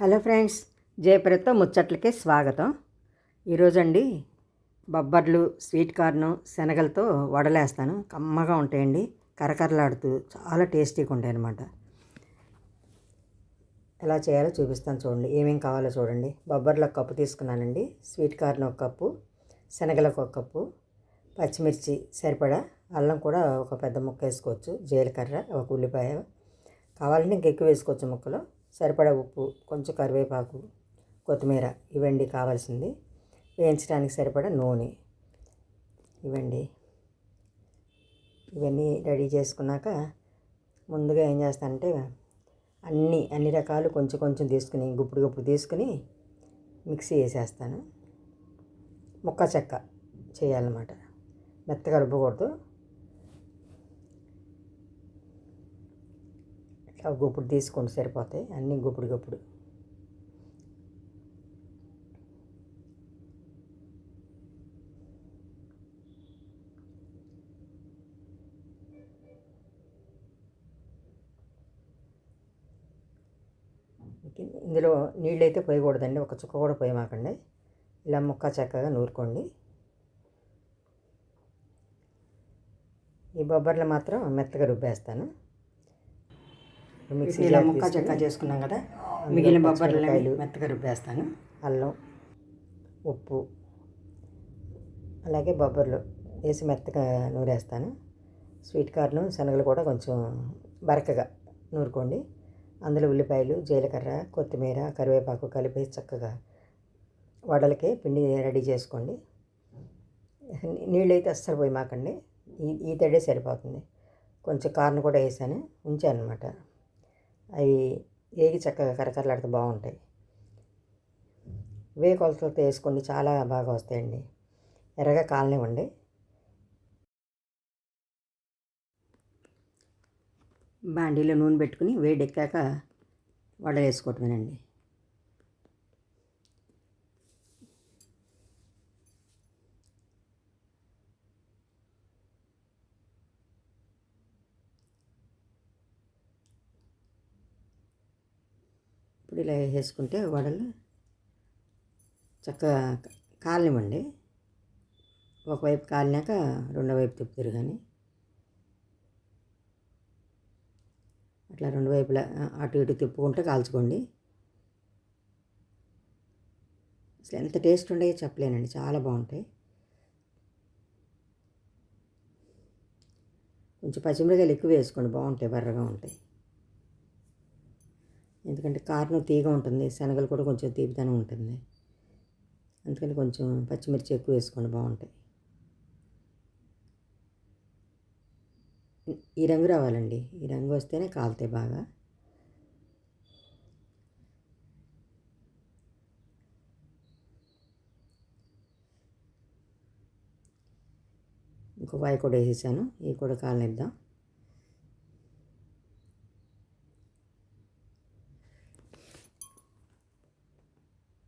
Hello friends జయప్రదతో ముచ్చట్లకే స్వాగతం. ఈరోజండి బొబ్బర్లు sweet corn శనగలతో వడలేస్తాను. కమ్మగా ఉంటాయండి. కరకరలాడుతూ చాలా టేస్టీగా ఉంటాయి అన్నమాట ఎలా చేయాలో చూపిస్తాను చూడండి. ఏమేం కావాలో చూడండి. బొబ్బర్లు ఒక కప్పు తీసుకున్నానండి. స్వీట్ కార్న్ ఒక కప్పు శనగలకు ఒక కప్పు పచ్చిమిర్చి సరిపడా అల్లం కూడా ఒక పెద్ద ముక్క వేసుకోవచ్చు జీలకర్ర ఒక ఉల్లిపాయ. కావాలంటే ఇంకెక్కువ వేసుకోవచ్చు ముక్కలో. సరిపడా ఉప్పు కొంచెం కరివేపాకు కొత్తిమీర ఇవండి కావాల్సింది. వేయించడానికి సరిపడా నూనె ఇవండి. ఇవన్నీ రెడీ చేసుకున్నాక ముందుగా ఏం చేస్తానంటే అన్ని అన్ని రకాలు కొంచెం కొంచెం తీసుకుని గుప్పుడు గుప్పుడు తీసుకుని మిక్సీ వేసేస్తాను. ముక్క చెక్క చేయాలన్నమాట. మెత్తగా రుబ్బకూడదు. ఇట్లా గుప్పుడు తీసుకోండి సరిపోతాయి. అన్నీ గుప్పుడు గుప్పుడు. ఇందులో నీళ్ళు అయితే పోయకూడదండి. ఒక చుక్క కూడా పోయమాకండి. ఇలా ముక్క చక్కగా నూరుకోండి. ఈ బొబ్బర్లు మాత్రం మెత్తగా రుబ్బేస్తాను. మిక్సీ ఇలా ముక్క చెక్క చేసుకున్నాం కదా. మిగిలిన బొబ్బర్లు మెత్తగా రుబ్బేస్తాను. అల్లం ఉప్పు అలాగే బొబ్బర్లు వేసి మెత్తగా నూరేస్తాను. స్వీట్ కార్న్ శనగలు కూడా కొంచెం బరకగా నూరుకోండి. అందులో ఉల్లిపాయలు జీలకర్ర కొత్తిమీర కరివేపాకు కలిపి చక్కగా వడలకి పిండి రెడీ చేసుకోండి. నీళ్ళు అయితే అస్సలు పోయి మాకండి. ఈ ఈ తడే సరిపోతుంది. కొంచెం కార్న్ కూడా వేసాను ఉంచాను అనమాట అవి ఏగి చక్కగా కరకరలాడితే బాగుంటాయి. వే కొలతలతో వేసుకోండి చాలా బాగా వస్తాయండి. ఎర్రగా కాలనివ్వండి. బాండీలో నూనె పెట్టుకుని వేడెక్కాక వడ వేసుకోవటమేనండి ఇప్పుడు ఇలా వేసుకుంటే వడలు చక్కగా కాలనివ్వండి. ఒకవైపు కాలినాక రెండో వైపు తిప్పుతారు కానీ. అట్లా రెండు వైపులా అటు ఇటు తిప్పుకుంటే కాల్చుకోండి. అసలు ఎంత టేస్ట్ ఉండయో చెప్పలేనండి. చాలా బాగుంటాయి. కొంచెం పచ్చిమిరకాయలు ఎక్కువ వేసుకోండి. బాగుంటాయి బర్రగా ఉంటాయి. ఎందుకంటే కారణం తీగ ఉంటుంది శనగలు కూడా కొంచెం తీపిదనం ఉంటుంది. అందుకని కొంచెం పచ్చిమిర్చి ఎక్కువ వేసుకోండి బాగుంటాయి. ఈ రంగు రావాలండి. ఈ రంగు వస్తేనే కాలుతాయి బాగా. ఇంకో వాయి కూడా వేసేసాను. ఇవి కూడా కాలనిద్దాం.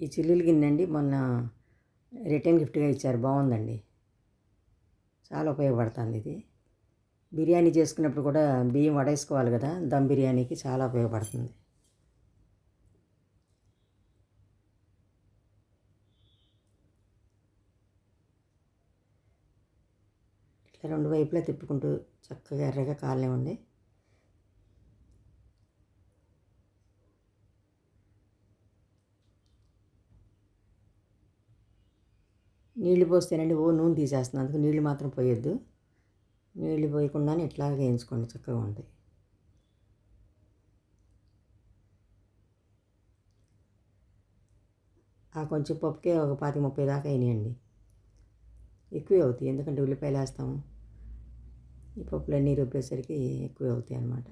ఈ చిల్లులు గిన్నెండి మొన్న రిటర్న్ గిఫ్ట్గా ఇచ్చారు. బాగుందండి చాలా ఉపయోగపడుతుంది ఇది. బిర్యానీ చేసుకున్నప్పుడు కూడా బియ్యం వడేసుకోవాలి కదా దమ్ బిర్యానీకి చాలా ఉపయోగపడుతుంది. ఇట్లా రెండు వైపులా తిప్పుకుంటూ చక్కగా ఎర్రగా కాలనివ్వండి. నీళ్ళు పోస్తేనండి ఓ నూనె తీసేస్తుంది అందుకు నీళ్ళు మాత్రం పోయొద్దు. నీళ్ళు పోయకుండానే ఇట్లా వేయించుకోండి చక్కగా ఉంటాయి. ఆ కొంచెం పప్పుకే ఒక పాతి ముప్పై దాకా అయినాయండి. ఎక్కువే అవుతాయి ఎందుకంటే ఉల్లిపాయలు వేస్తాము. ఈ పప్పులన్నీ రుబ్బేసరికి ఎక్కువే అవుతాయి అన్నమాట.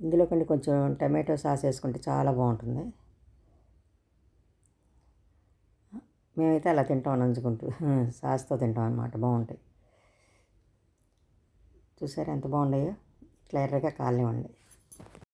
ఇందులో కండి కొంచెం టమాటో సాస్ వేసుకుంటే చాలా బాగుంటుంది. మేమైతే అలా తింటాం నంచుకుంటూ సాస్తో తింటాం అనమాట బాగుంటాయి. చూసారా ఎంత బాగున్నాయో? ఇట్లా ఎర్రగా కాలనివ్వండి.